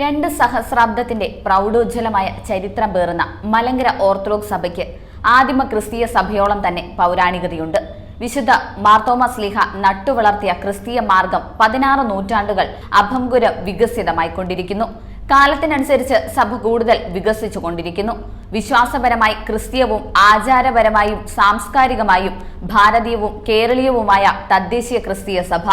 രണ്ട് സഹസ്രാബ്ദത്തിന്റെ പ്രൗഢോജ്വലമായ ചരിത്രം പേറുന്ന മലങ്കര ഓർത്തഡോക്സ് സഭയ്ക്ക് ആദിമ ക്രിസ്തീയ സഭയോളം തന്നെ പൗരാണികതയുണ്ട്. വിശുദ്ധ മാർത്തോമ സ്ലിഹ നട്ടുവളർത്തിയ ക്രിസ്തീയ മാർഗം പതിനാറ് നൂറ്റാണ്ടുകൾ അഭംഗുരം വികസിതമായിക്കൊണ്ടിരിക്കുന്നു കാലത്തിനനുസരിച്ച് സഭ കൂടുതൽ വികസിച്ചു കൊണ്ടിരിക്കുന്നു. വിശ്വാസപരമായി ക്രിസ്തീയവും ആചാരപരമായും സാംസ്കാരികമായും ഭാരതീയവും കേരളീയവുമായ തദ്ദേശീയ ക്രിസ്തീയ സഭ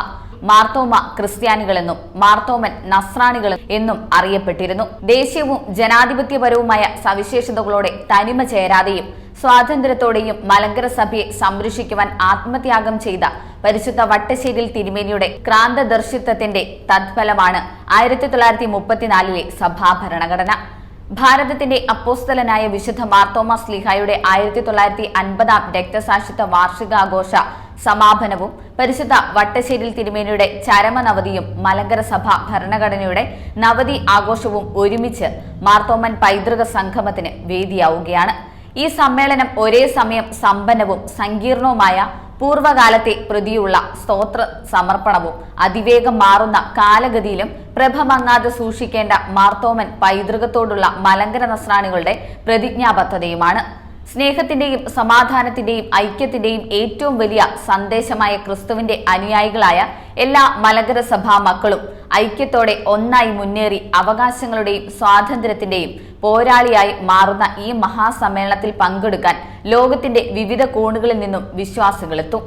മാർത്തോമ ക്രിസ്ത്യാനികളെന്നും മാർത്തോമൻ നസ്രാണികൾ എന്നും അറിയപ്പെട്ടിരുന്നു. ദേശീയവും ജനാധിപത്യപരവുമായ സവിശേഷതകളോടെ തനിമ ചേരാതെയും സ്വാതന്ത്ര്യത്തോടെയും മലങ്കര സഭയെ സംരക്ഷിക്കുവാൻ ആത്മത്യാഗം ചെയ്ത പരിശുദ്ധ വട്ടശ്ശേരിൽ തിരുമേനിയുടെ ക്രാന്തദർശിത്വത്തിന്റെ തത്ഫലമാണ് ആയിരത്തി തൊള്ളായിരത്തി മുപ്പത്തിനാലിലെ സഭാ ഭരണഘടന ഭാരതത്തിന്റെ അപ്പോസ്തലനായ വിശുദ്ധ മാർത്തോമ സ്ലിഹായുടെ ആയിരത്തി തൊള്ളായിരത്തി അൻപതാം രക്തസാക്ഷിത്വ വാർഷികാഘോഷ സമാപനവും പരിശുദ്ധ വട്ടശ്ശേരിൽ തിരുമേനിയുടെ ചരമനവതിയും മലങ്കര സഭ ഭരണഘടനയുടെ നവതി ആഘോഷവും ഒരുമിച്ച് മാർത്തോമൻ പൈതൃക സംഗമത്തിന് വേദിയാവുകയാണ്. ഈ സമ്മേളനം ഒരേ സമയം സമ്പന്നവും സങ്കീർണവുമായ പൂർവകാലത്തെ പ്രതിയുള്ള സ്തോത്ര സമർപ്പണവും അതിവേഗം മാറുന്ന കാലഗതിയിലും പ്രഭ മങ്ങാതെ സൂക്ഷിക്കേണ്ട മാർത്തോമൻ പൈതൃകത്തോടുള്ള മലങ്കര നസ്രാണികളുടെ പ്രതിജ്ഞാബദ്ധതയുമാണ്. സ്നേഹത്തിന്റെയും സമാധാനത്തിന്റെയും ഐക്യത്തിന്റെയും ഏറ്റവും വലിയ സന്ദേശമായ ക്രിസ്തുവിന്റെ അനുയായികളായ എല്ലാ മലകര സഭാ മക്കളും ഐക്യത്തോടെ ഒന്നായി മുന്നേറി അവകാശങ്ങളുടെയും സ്വാതന്ത്ര്യത്തിന്റെയും പോരാളിയായി മാറുന്ന ഈ മഹാസമ്മേളനത്തിൽ പങ്കെടുക്കാൻ ലോകത്തിന്റെ വിവിധ കോണുകളിൽ നിന്നും വിശ്വാസികളെത്തും